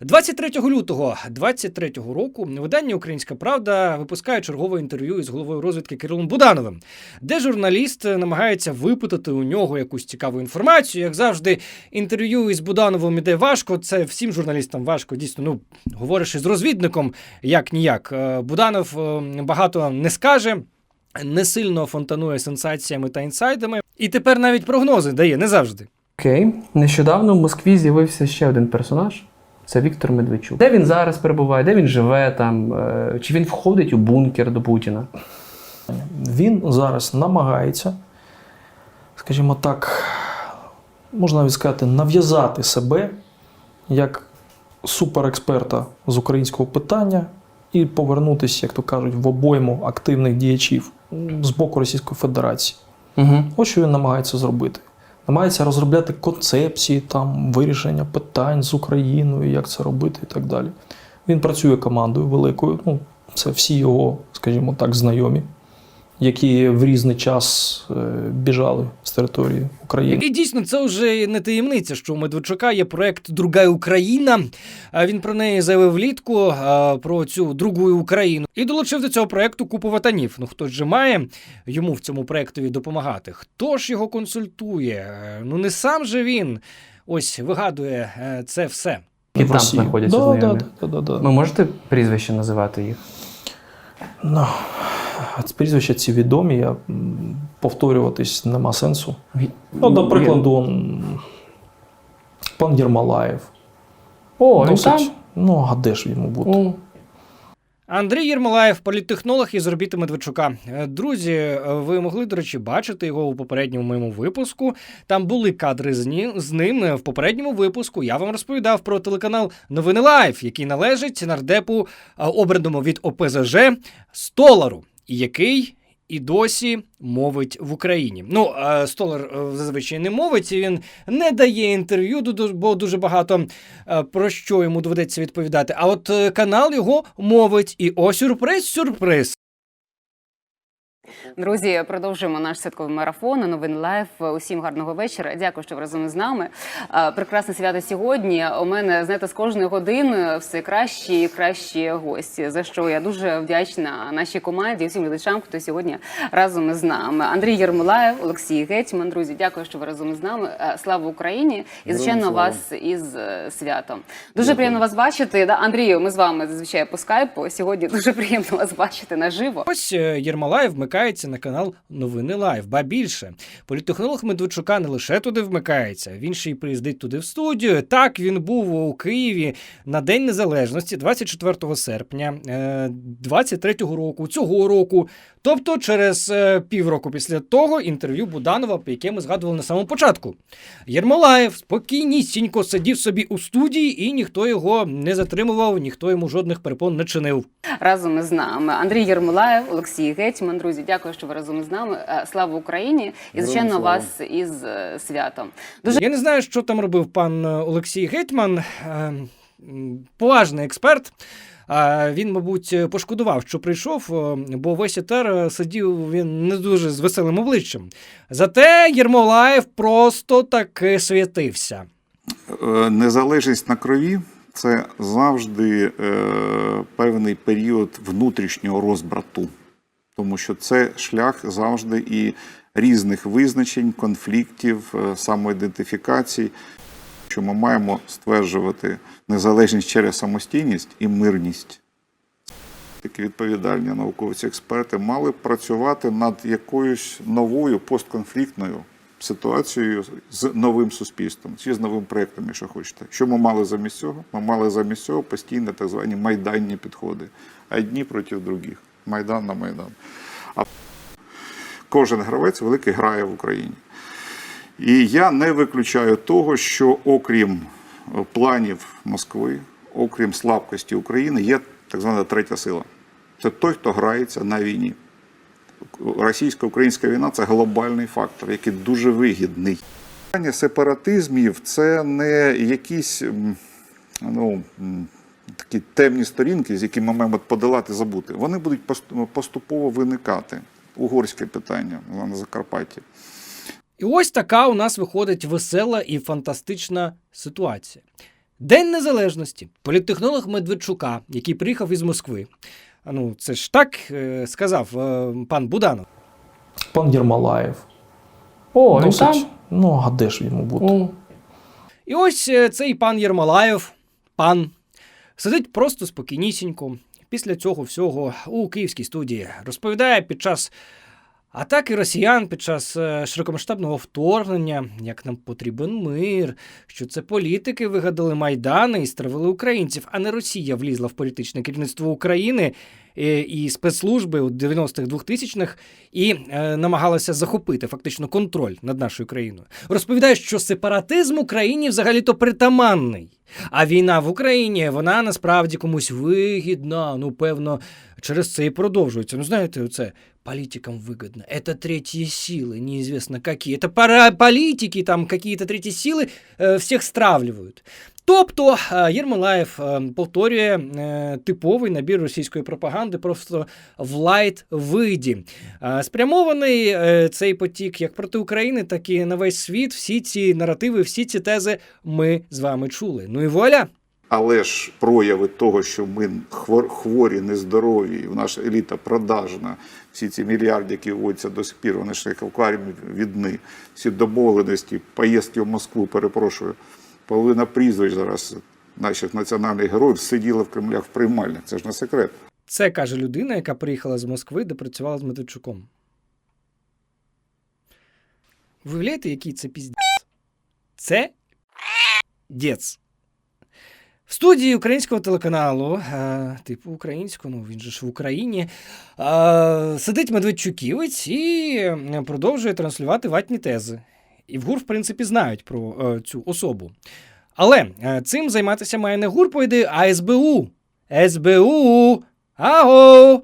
23 лютого 23 року видання Українська Правда випускає чергове інтерв'ю із головою розвідки Кирилом Будановим, де журналіст намагається випитати у нього якусь цікаву інформацію. Як завжди, інтерв'ю із Будановим іде важко. Це всім журналістам важко. Дійсно, ну говориш із розвідником, як ніяк. Е, Буданов е, багато не скаже. Не сильно фонтанує сенсаціями та інсайдами, і тепер навіть прогнози дає не завжди. Окей. Нещодавно в Москві з'явився ще один персонаж. Це Віктор Медведчук. Де він зараз перебуває, де він живе там, е, чи він входить у бункер до Путіна? Він зараз намагається, скажімо так, можна навіть сказати, нав'язати себе як суперексперта з українського питання і повернутися, як то кажуть, в обойму активних діячів з боку Російської Федерації. Угу. Ось що він намагається зробити. Намагається розробляти концепції там, вирішення питань з Україною, як це робити і так далі. Він працює командою великою. Ну, це всі його, скажімо так, знайомі, які в різний час е, біжали з території України. І дійсно, це вже не таємниця, що у Медведчука є проект Друга Україна. Він про неї заявив влітку про цю другу Україну і долучив до цього проекту купу ватанів. Ну хто ж же має йому в цьому проектові допомагати? Хто ж його консультує? Е, Ну не сам же він ось вигадує е, це все. І в там знаходяться да, знайомі. да, да, да, да. Ви можете прізвище називати їх? Ну, прізвища ці відомі, я повторюватись нема сенсу. Ну, до прикладу, пан Єрмалаєв. О, Досить, там? ну, а де ж йому бути? О, Андрій Єрмолаєв, політтехнолог із орбіти Медведчука. Е, Друзі, е, ви могли, до речі, бачити його у попередньому моєму випуску. Там були кадри з, ні, з ним. Е, В попередньому випуску я вам розповідав про телеканал Новини Лайф, який належить нардепу обраному від ОПЗЖ Столару, який. І досі мовить в Україні. Ну, Столер е, зазвичай не мовить, він не дає інтерв'ю, бо дуже багато е, про що йому доведеться відповідати. А от е, канал його мовить. І о сюрприз, сюрприз. Друзі, продовжуємо наш святковий марафон. Новин лайф. Усім гарного вечора. Дякую, що ви разом з нами. Прекрасне свято сьогодні. У мене знаєте, з кожної години все кращі і кращі гості. За що я дуже вдячна нашій команді, і всім глядачам, хто сьогодні разом із нами. Андрій Єрмолаєв, Олексій Гетьман. Друзі, дякую, що ви разом із нами. Е, Слава Україні! І звичайно вас із е, святом. Дуже приємно вас бачити. Да, Андрію, ми з вами зазвичай по скайпу. Сьогодні дуже приємно вас бачити наживо. Ось е, Єрмолаєв вмикається на канал Новини Лайв. Ба більше політтехнолог Медведчука не лише туди вмикається, він ще й приїздить туди в студію. Так він був у Києві на День Незалежності, 24 серпня е, 23-го року, цього року. Тобто, через е, півроку після того інтерв'ю Буданова, яке ми згадували на самому початку. Єрмолаєв спокійнісінько сидів собі у студії, і ніхто його не затримував, ніхто йому жодних перепон не чинив. разом із нами. Андрій Єрмолаєв, Олексій Гетьман. Друзі, дякую, що ви разом із нами. Е, Слава Україні! І звичайно вас із е, святом. Дуже Я не знаю, що там робив пан Олексій Гетьман, поважний експерт. Він, мабуть, пошкодував, що прийшов, е, бо весь етер е, сидів він не дуже з веселим обличчям. Зате Єрмолаєв просто таки світився. Е, Незалежність на крові це завжди е, певний період внутрішнього розбрату, тому що це шлях завжди і різних визначень, конфліктів, самоідентифікацій. Що ми маємо стверджувати незалежність через самостійність і мирність. Такі відповідальні науковці експерти мали б працювати над якоюсь новою постконфліктною ситуацією з новим суспільством чи з новим проєктом, якщо хочете. Що ми мали замість цього? Ми мали замість цього постійно так звані майданні підходи. Одні проти других. Майдан на майдан. А кожен гравець великий грає в Україні. І я не виключаю того, що окрім е, планів Москви, окрім слабкості України, є так звана третя сила. Це той, хто грається на війні. Російсько-українська війна це глобальний фактор, який дуже вигідний. Питання сепаратизмів це не якісь ну, такі темні сторінки, з якими ми маємо подолати, забути. Вони будуть поступово виникати. Угорське питання на Закарпатті. І ось така у нас виходить весела і фантастична ситуація. День Незалежності. Політтехнолог Медведчука, який приїхав із Москви. Ну, це ж так е, сказав е, пан Буданов. Пан Єрмолаєв. О, він там? Ну, а де ж йому бути? О. І ось е, цей пан Єрмолаєв, пан, сидить просто спокійнісінько. Після цього всього у київській студії розповідає під час атаки росіян, під час е, широкомасштабного вторгнення, як нам потрібен мир, що це політики вигадали майдани і стравили українців, а не Росія влізла в політичне керівництво України е, і спецслужби у 90-х 2000-х і е, намагалася захопити фактично контроль над нашою країною. Розповідає, що сепаратизм Україні взагалі-то притаманний. А війна в Україні вона насправді комусь вигідна. Ну, певно, через це і продовжується. Ну, знаєте, оце политикам выгодно. Это третьи силы, неизвестно какие. Это пара политики, там какие-то третьи силы е, всіх стравлюють. Тобто е, Єрмолаєв е, повторює е, типовий набір російської пропаганди просто в лайт виді. Е, Спрямований е, цей потік як проти України, так і на весь світ. Всі ці наративи, всі ці тези ми з вами чули. Ну і вуаля! Але ж прояви того, що ми хвор- хворі, нездорові, і наша еліта продажна, всі ці мільярди, які вводяться до сих пір, вони ж як акваріумі відни, всі домовленості, поїздки в Москву, перепрошую, половина прізвищ зараз наших національних героїв сиділа в Кремлях в приймальнях. Це ж не секрет. Це каже людина, яка приїхала з Москви, де працювала з Медведчуком. Виявляєте, який це піздець? Це дєц. В студії українського телеканалу, е, типу українського, ну він же ж в Україні, е, сидить Медведчуківець і е, продовжує транслювати ватні тези. І в ГУР, в принципі, знають про е, цю особу. Але е, цим займатися має не ГУР, по ідеї, а СБУ. СБУ! Аго!